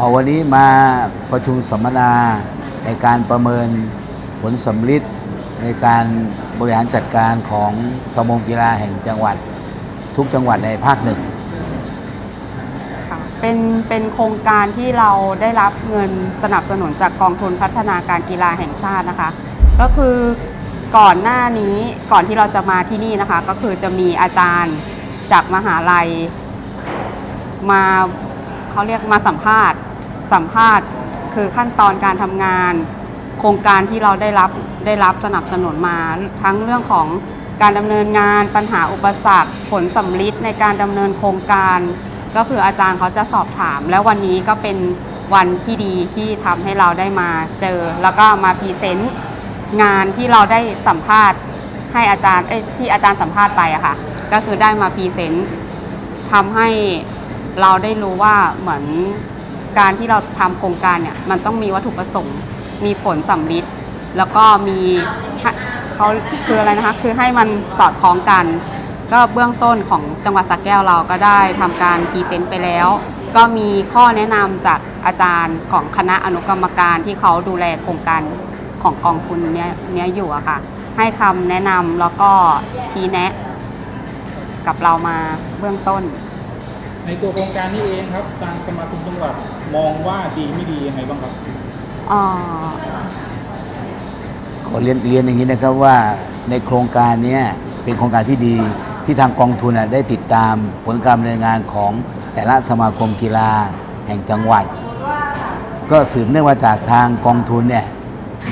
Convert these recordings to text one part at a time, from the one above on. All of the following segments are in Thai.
เอาวันนี้มาประชุมสัมมนาในการประเมินผลสำลิดในการบริหารจัดการของสมงกีฬาแห่งจังหวัด ทุกจังหวัดในภาคหนึ่งค่ะเป็นเป็นโครงการที่เราได้รับเงินสนับสนุนจากกองทุนพัฒนาการกีฬาแห่งชาตินะคะ ก็คือก่อนหน้านี้ก่อนที่เราจะมาที่นี่นะคะ ก็คือจะมีอาจารย์จากมหาลัย มาเขาเรียกมาสัมภาษณ์ สัมภาษณ์ คือขั้นตอนการทำงาน โครงการที่เราได้รับได้รับสนับสนุนมา ทั้งเรื่องของการดำเนินงานปัญหาอุปสรรค ผลสำลิดในการดำเนินโครงการ ก็คืออาจารย์เขาจะสอบถาม แล้ววันนี้ก็เป็นวันที่ดีที่ทำให้เราได้มาเจอ แล้วก็มาพรีเซนต์งานที่เราได้สัมภาษณ์ให้อาจารย์เอ้ยที่อาจารย์สัมภาษณ์ไปอะค่ะ ก็คือได้มาพรีเซนต์ทำให้เราได้รู้ว่าเหมือน การที่เราทำโครงการเนี่ยมันต้องมีวัตถุประสงค์ มีผลสำลิดแล้วก็มีเขาคืออะไรนะคะ คือให้มันสอดคล้องกัน ก็เบื้องต้นของจังหวัดสระแก้วเราก็ได้ทำการพรีเซนต์ไปแล้ว ก็มีข้อแนะนำจากอาจารย์ของคณะอนุกรรมการที่เขาดูแลโครงการของกองทุนเนี้ยเนี้ยอยู่อะค่ะ ให้คำแนะนำแล้วก็ชี้แนะ กับเรามาเบื้องต้น ในตัวโครงการนี้เองครับทางสมาคมจังหวัดมองว่าดีไม่ดียังไงบ้างครับอ่าขอเรียนเรียนอย่างนี้นะครับว่าในโครงการเนี้ยเป็นโครงการที่ดีที่ทางกองทุนน่ะได้ติดตามผลการดำเนินงานของแต่ละสมาคมกีฬาแห่งจังหวัด ก็สืบเนื่องมาจากทางกองทุนเนี่ย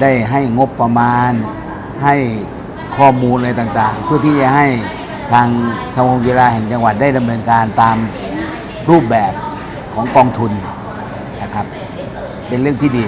ได้ให้งบประมาณให้ข้อมูลอะไรต่างๆ เพื่อที่จะให้ทางสมาคมกีฬาแห่งจังหวัดได้ดำเนินการตาม รูปแบบของกองทุนนะครับ เป็นเรื่องที่ดี